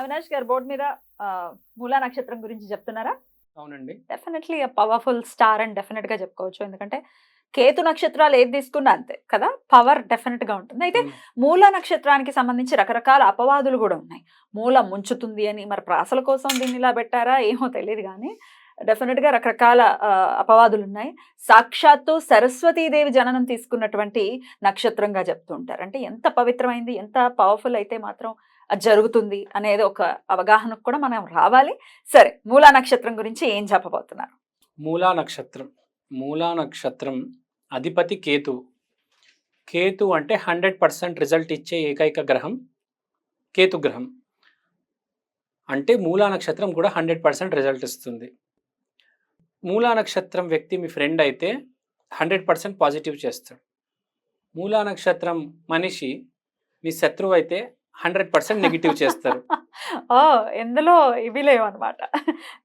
అవినాష్ గారు బోర్డు మీద మూలా నక్షత్రం గురించి చెప్తున్నారా? అవునండి. డెఫినెట్లీ పవర్ఫుల్ స్టార్ అని డెఫినెట్గా చెప్పుకోవచ్చు. ఎందుకంటే కేతు నక్షత్రాలు ఏది తీసుకున్నా అంతే కదా? పవర్ డెఫినెట్గా ఉంటుంది. అయితే మూల నక్షత్రానికి సంబంధించి రకరకాల అపవాదులు కూడా ఉన్నాయి. మూల ముంచుతుంది అని మరి ప్రాసల కోసం దీన్ని ఇలా పెట్టారా? ఏమో తెలియదు కానీ డెఫినెట్గా రకరకాల అపవాదులు ఉన్నాయి. సాక్షాత్తు సరస్వతీదేవి జననం తీసుకున్నటువంటి నక్షత్రంగా చెప్తూ ఉంటారు. అంటే ఎంత పవిత్రమైంది ఎంత పవర్ఫుల్ అయితే మాత్రం అది జరుగుతుంది అనేది ఒక అవగాహనకు కూడా మనం రావాలి. సరే మూలా నక్షత్రం గురించి ఏం చెప్పబోతున్నారు? మూలా నక్షత్రం. మూలా నక్షత్రం అధిపతి కేతు కేతు అంటే హండ్రెడ్ పర్సెంట్ రిజల్ట్ ఇచ్చే ఏకైక గ్రహం కేతు గ్రహం. అంటే మూలా నక్షత్రం కూడా హండ్రెడ్ పర్సెంట్ రిజల్ట్ ఇస్తుంది. మూలా నక్షత్రం వ్యక్తి మీ ఫ్రెండ్ అయితే హండ్రెడ్ పర్సెంట్ పాజిటివ్ చేస్తాడు. మూలా నక్షత్రం మనిషి మీ శత్రువు అయితే హండ్రెడ్ పర్సెంట్ నెగిటివ్ చేస్తారు. ఓ ఎందులో ఇవి లేవు అనమాట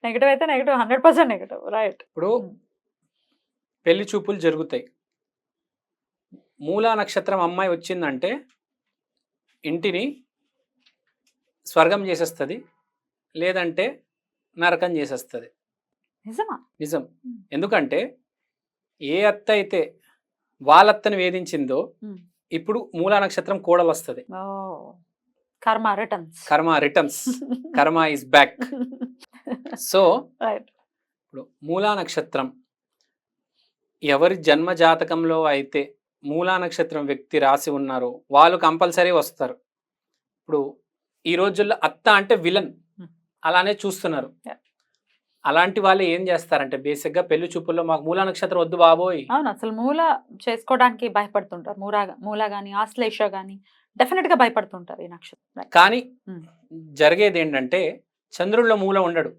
నెగిటివ్ అయితే negative hundred percent negative right. ఇప్పుడు పెళ్ళి చూపులు జరుగుతాయి. మూలా నక్షత్రం అమ్మాయి వచ్చిందంటే ఇంటిని స్వర్గం చేసేస్తుంది లేదంటే నరకం చేసేస్తుంది. నిజమా? నిజం. ఎందుకంటే ఏ అత్త అయితే వాళ్ళత్తని వేధించిందో. ఇప్పుడు మూలా నక్షత్రం కోడలు వస్తుంది కర్మ రిటర్న్స్. కర్మ రిటర్న్స్. కర్మ ఇస్ బ్యాక్. సో ఇప్పుడు మూలా నక్షత్రం. ఎవరి జన్మ జాతకంలో అయితే మూలా నక్షత్రం వ్యక్తి రాసి ఉన్నారో వాళ్ళు కంపల్సరీ వస్తారు. ఇప్పుడు ఈ రోజుల్లో అత్త అంటే విలన్. Hmm. అలానే చూస్తున్నారు. అలాంటి వాళ్ళు ఏం చేస్తారంటే బేసిక్గా పెళ్ళి చూపుల్లో మాకు మూలా నక్షత్రం వద్దు బాబోయ్. అవును అసలు మూల చేసుకోవడానికి భయపడుతుంటారు. మూలా మూల గాని ఆశ్లేష గాని డెఫినెట్గా భయపడుతుంటారు ఈ నక్షత్రం. కానీ. జరిగేది ఏంటంటే చంద్రుల్లో మూల ఉండడు.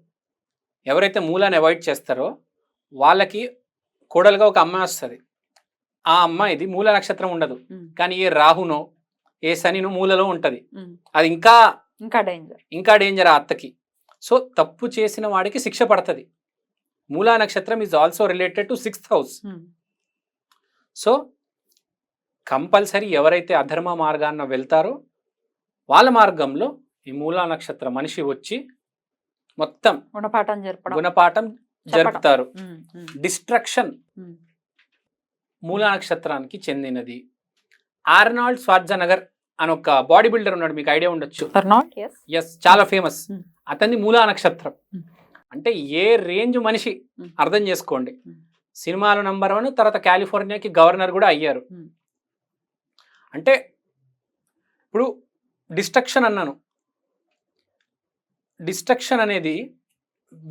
ఎవరైతే మూలాన్ని అవాయిడ్ చేస్తారో వాళ్ళకి కోడలుగా ఒక అమ్మాయి వస్తుంది. ఆ అమ్మాయిది మూల నక్షత్రం ఉండదు. కానీ ఏ రాహునో ఏ శనినో మూలలో ఉంటది. అది ఇంకా ఇంకా డేంజర్ ఇంకా డేంజర్ ఆ అత్తకి. సో తప్పు చేసిన వాడికి శిక్ష పడుతుంది. మూలా నక్షత్రం is also related to sixth house so compulsory ఎవరైతే అధర్మ మార్గాన్న వెళ్తారో వాళ్ళ మార్గంలో ఈ మూలా నక్షత్ర మనిషి వచ్చి మొత్తం గుణపాఠం జరపడం గుణపాఠం జరుపుతారు డిస్ట్రక్షన్. మూలా నక్షత్రానికి చెందినది ఆర్నాల్డ్ స్వార్జనగర్ అని ఒక బాడీ బిల్డర్ ఉన్నాడు మీకు ఐడియా ఉండొచ్చు. ఎస్ చాలా ఫేమస్. అతన్ని మూలా నక్షత్రం. అంటే ఏ రేంజ్ మనిషి. అర్థం చేసుకోండి. సినిమాలో నంబర్ వన్ తర్వాత కాలిఫోర్నియాకి గవర్నర్ కూడా అయ్యారు. అంటే ఇప్పుడు డిస్ట్రక్షన్ అన్నాను. డిస్ట్రక్షన్ అనేది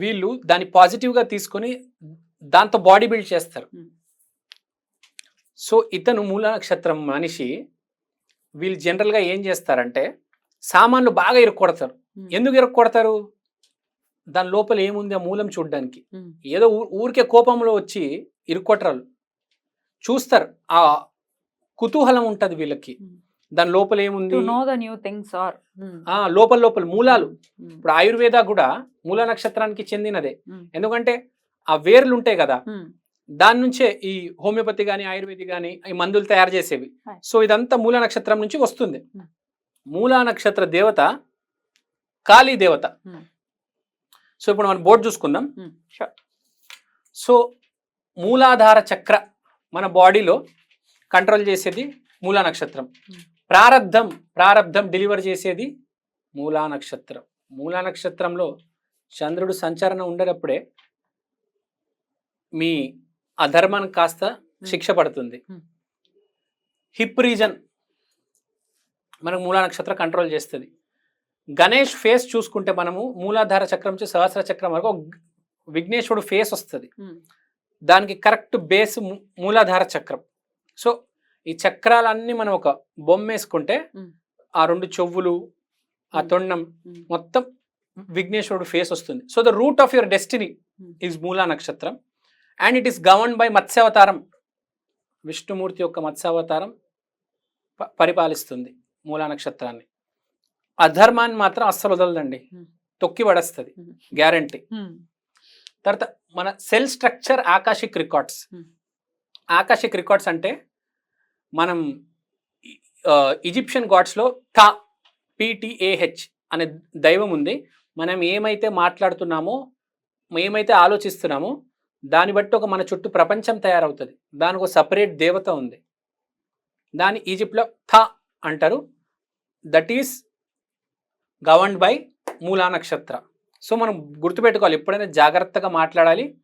వీళ్ళు దాన్ని పాజిటివ్గా తీసుకొని దాంతో బాడీ బిల్డ్ చేస్తారు. సో ఇతను మూల నక్షత్రం మనిషి వీళ్ళు జనరల్గా ఏం చేస్తారంటే సామాన్లు బాగా ఇరుక్కొడతారు. ఎందుకు ఇరుక్కొడతారు? దాని లోపల ఏముంది ఆ మూలం చూడడానికి? ఏదో ఊరికే కోపంలో వచ్చి ఇరుక్కొట్టరాలు చూస్తారు. ఆ కుతూహలం ఉంటుంది వీళ్ళకి. ఉమ్. దాని లోపల ఏముంది? To know the new things or. ఉమ్, ఆ లోపల లోపల మూలాలు. ఉమ్, ఇప్పుడు ఆయుర్వేద కూడా మూల నక్షత్రానికి చెందినదే. ఎందుకంటే ఆ వేర్లు ఉంటాయి కదా దాని నుంచే ఈ హోమియోపతి కానీ ఆయుర్వేది కానీ ఈ మందులు తయారు చేసేవి. సో ఇదంతా మూల నక్షత్రం నుంచి వస్తుంది. Hmm. మూలా నక్షత్ర దేవత కాళీ దేవత. Hmm. సో ఇప్పుడు మనం బోర్డు చూసుకుందాం. సో మూలాధార చక్ర మన బాడీలో కంట్రోల్ చేసేది మూలా నక్షత్రం. ప్రారబ్ధం ప్రారబ్ధం డెలివర్ చేసేది మూలా నక్షత్రం. మూలా నక్షత్రంలో చంద్రుడు సంచరణ ఉండేటప్పుడే మీ అధర్మానికి కాస్త శిక్ష పడుతుంది. హిప్ రీజన్ మనకు మూలా నక్షత్రం కంట్రోల్ చేస్తుంది. గణేష్ ఫేస్ చూసుకుంటే మనము మూలాధార చక్రం నుంచి సహస్ర చక్రం వరకు విఘ్నేశ్వరుడు ఫేస్ వస్తుంది. దానికి కరెక్ట్ బేస్ మూలాధార చక్రం. సో ఈ చక్రాలన్నీ మనం ఒక బొమ్మ వేసుకుంటే. ఆ రెండు చెవులు ఆ. తొండం. మొత్తం విఘ్నేశ్వరుడు ఫేస్ వస్తుంది so the root of your destiny. Is మూలా నక్షత్రం and it is govern by మత్స్యావతారం Vishnumurthy యొక్క మత్స్యావతారం పరిపాలిస్తుంది మూలా నక్షత్రాన్ని అధర్మాన్ని మాత్రం అస్సలు వదలదండి. తొక్కి పడేస్తుంది. గ్యారంటీ తర్వాత మన cell structure akashic records. Akashic records అంటే మనం ఈజిప్షియన్ గాడ్స్లో థా పిటిఏహెచ్ అనే దైవం ఉంది. మనం ఏమైతే మాట్లాడుతున్నామో ఏమైతే ఆలోచిస్తున్నామో దాన్ని బట్టి ఒక మన చుట్టూ ప్రపంచం తయారవుతుంది. దానికి ఒక సపరేట్ దేవత ఉంది. దాని ఈజిప్ట్లో థా అంటారు. దట్ ఈస్ గవర్న్డ్ బై మూలా నక్షత్ర. సో మనం గుర్తుపెట్టుకోవాలి. ఎప్పుడైనా జాగ్రత్తగా మాట్లాడాలి.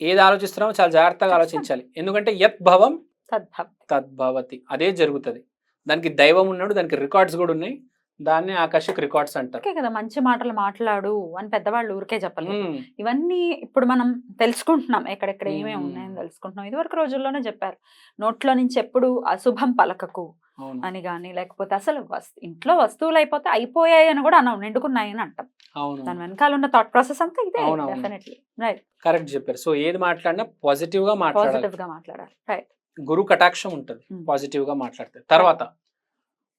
ఏది ఆలోచిస్తున్నామో చాలా జాగ్రత్తగా ఆలోచించాలి. ఎందుకంటే యత్ భవం తద్భవం తద్భవతి అదే జరుగుతుంది. దానికి దైవం ఉన్నాడు దానికి రికార్డ్స్ కూడా ఉన్నాయి. దాన్ని ఆకాశిక్ రికార్డ్స్ అంటారు. ఓకే కదా మంచి మాటలు మాట్లాడు అని పెద్దవాళ్ళు ఊరికే చెప్పలేదు. ఇవన్నీ ఇప్పుడు మనం తెలుసుకుంటున్నాం ఎక్కడెక్కడ ఏమేమి మ్మ్. ఉన్నాయని తెలుసుకుంటున్నాం. ఇదివరకు రోజుల్లోనే చెప్పారు. నోట్లో నుంచి ఎప్పుడు అశుభం పలకకు. అని కానీ లేకపోతే అసలు ఇంట్లో వస్తువులు అయిపోతే అయిపోయాయి అని కూడా అన్నాం నిండుకున్నాయి అని అంటాం. అవును దాని వెనకాల ఉన్న థాట్ ప్రాసెస్ అంతా ఇదే అవునవును. డెఫినెట్లీ రైట్ కరెక్ట్ చెప్పారు. సో ఏది మాట్లాడినా పాజిటివ్గా మాట్లాడాలి. పాజిటివ్గా మాట్లాడాలి. రైట్ గురు కటాక్షం ఉంటుంది. పాజిటివ్గా మాట్లాడితే. తర్వాత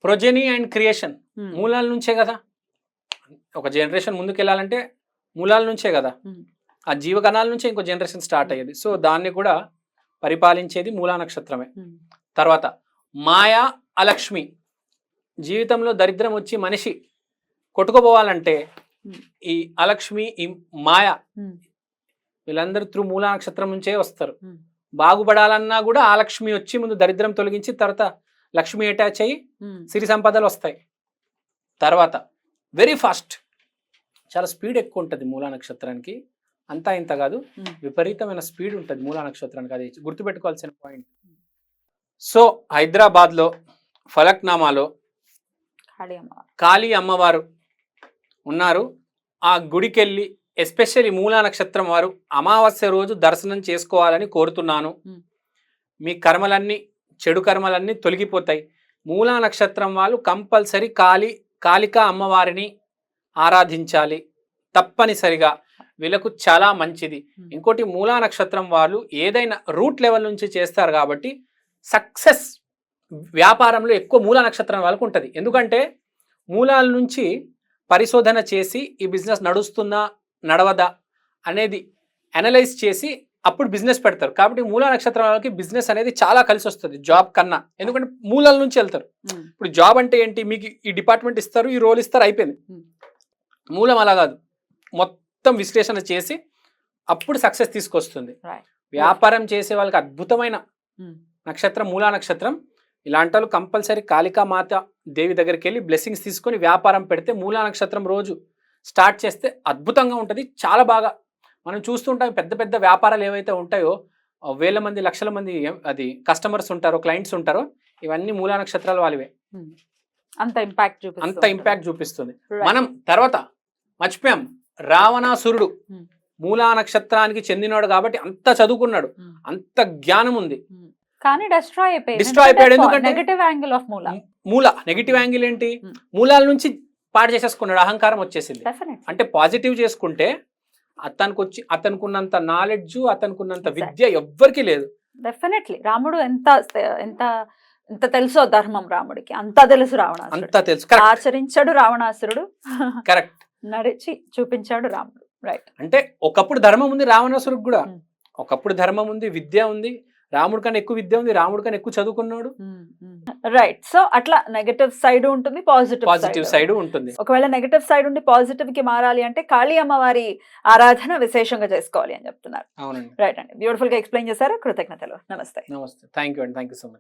ప్రొజెనీ అండ్ క్రియేషన్ మూలాల నుంచే కదా. ఒక జనరేషన్ ముందుకు వెళ్ళాలంటే మూలాల నుంచే కదా. మ్మ్. ఆ జీవకణాల నుంచే ఇంకో జనరేషన్ స్టార్ట్ అయ్యేది. సో దాన్ని కూడా పరిపాలించేది మూలా నక్షత్రమే. తర్వాత మాయా అలక్ష్మి. జీవితంలో దరిద్రం వచ్చి మనిషి కొట్టుకుపోవాలంటే. ఈ అలక్ష్మి ఈ మాయ వీళ్ళందరూ త్రూ మూలా నక్షత్రం నుంచే వస్తారు. బాగుపడాలన్నా కూడా ఆ లక్ష్మి వచ్చి ముందు దరిద్రం తొలగించి తర్వాత లక్ష్మి అటాచ్ అయ్యి సిరి సంపదలు వస్తాయి. తర్వాత వెరీ ఫాస్ట్ చాలా స్పీడ్ ఎక్కువ ఉంటుంది మూలా నక్షత్రానికి. అంతా ఇంత కాదు. విపరీతమైన స్పీడ్ ఉంటుంది మూలా నక్షత్రానికి. అది గుర్తుపెట్టుకోవాల్సిన పాయింట్ సో హైదరాబాద్లో ఫలక్నామాలో కాళీ అమ్మవారు ఉన్నారు. ఆ గుడికెళ్ళి ఎస్పెషల్లీ మూలా నక్షత్రం వారు అమావాస్య రోజు దర్శనం చేసుకోవాలని కోరుతున్నాను. మీ కర్మలన్నీ చెడు కర్మలన్నీ తొలగిపోతాయి. మూలా నక్షత్రం వాళ్ళు కంపల్సరీ కాళీ కాళికా అమ్మవారిని ఆరాధించాలి. తప్పనిసరిగా వీళ్ళకు చాలా మంచిది. ఇంకోటి మూలా నక్షత్రం వాళ్ళు ఏదైనా రూట్ లెవెల్ నుంచి చేస్తారు కాబట్టి సక్సెస్ వ్యాపారంలో ఎక్కువ మూలా నక్షత్రం వాళ్ళకు ఉంటుంది ఎందుకంటే మూలాల నుంచి పరిశోధన చేసి ఈ బిజినెస్ నడుస్తుందా నడవదా అనేది అనలైజ్ చేసి అప్పుడు బిజినెస్ పెడతారు కాబట్టి మూలా నక్షత్రం వాళ్ళకి బిజినెస్ అనేది చాలా కలిసి వస్తుంది జాబ్ కన్నా ఎందుకంటే మూలాల నుంచి వెళ్తారు. ఇప్పుడు జాబ్ అంటే ఏంటి మీకు ఈ డిపార్ట్మెంట్ ఇస్తారు ఈ రోల్ ఇస్తారు అయిపోయింది. మూలం అలా కాదు మొత్తం విశ్లేషణ చేసి అప్పుడు సక్సెస్ తీసుకొస్తుంది. వ్యాపారం చేసే వాళ్ళకి అద్భుతమైన. నక్షత్రం మూలా నక్షత్రం ఇలాంటి వాళ్ళు కంపల్సరీ కాళికా మాత దేవి దగ్గరికి వెళ్ళి బ్లెస్సింగ్స్ తీసుకొని వ్యాపారం పెడితే మూలా నక్షత్రం రోజు స్టార్ట్ చేస్తే అద్భుతంగా ఉంటుంది చాలా బాగా మనం చూస్తుంటాం పెద్ద పెద్ద వ్యాపారాలు ఏవైతే ఉంటాయో వేల మంది లక్షల మంది అది కస్టమర్స్ ఉంటారో క్లయింట్స్ ఉంటారో ఇవన్నీ మూలా నక్షత్రాలు వాళ్ళవే. అంత ఇంపాక్ట్ అంత ఇంపాక్ట్ చూపిస్తుంది. మనం తర్వాత మర్చిపోయాం రావణాసురుడు. మూలా నక్షత్రానికి చెందినవాడు కాబట్టి అంత చదువుకున్నాడు. అంత జ్ఞానం ఉంది కానీ డిస్ట్రాయ్ అయిపోయింది Destroy అయిపోయాడు. ఎందుకంటే- నెగటివ్ యాంగిల్ ఆఫ్ మూల. మూల. నెగిటివ్ యాంగిల్ ఏంటి. మూలాల నుంచి పాడు చేసేసుకున్నాడు. అహంకారం వచ్చేసింది. అంటే పాజిటివ్ చేసుకుంటే అతనికి వచ్చి అతనుకున్నంత నాలెడ్జ్ అతనుకున్నంత. విద్య ఎవ్వరికి లేదు. డెఫినెట్లీ రాముడు ఎంత ఎంత ఎంత తెలుసో ధర్మం రాముడికి. అంత తెలుసు రావణాసురుడు అంతా తెలుసు. ఆచరించాడు రావణాసురుడు. కరెక్ట్ నడిచి చూపించాడు రాముడు. రైట్ అంటే ఒకప్పుడు ధర్మం ఉంది రావణాసురుడికి కూడా. ఒకప్పుడు ధర్మం ఉంది విద్య ఉంది రాముడి కన్నా ఎక్కువ విద్య ఉంది రాముడి కన్నా ఎక్కువ చదువుకున్నాడు. రైట్ సో అట్లా నెగటివ్ సైడ్ ఉంటుంది పాజిటివ్ పాజిటివ్ సైడ్ ఉంటుంది. ఒకవేళ నెగటివ్ సైడ్ ఉండి పాజిటివ్కి మారాలి అంటే కాళీ అమ్మవారి ఆరాధన విశేషంగా చేసుకోవాలి అని చెప్తున్నారు. అవునండి. రైట్ అండి. బ్యూటిఫుల్గా ఎక్స్ప్లెయిన్ చేశారు. కృతజ్ఞతలు. నమస్తే. నమస్తే. థ్యాంక్ యూ అండి. Thank you so much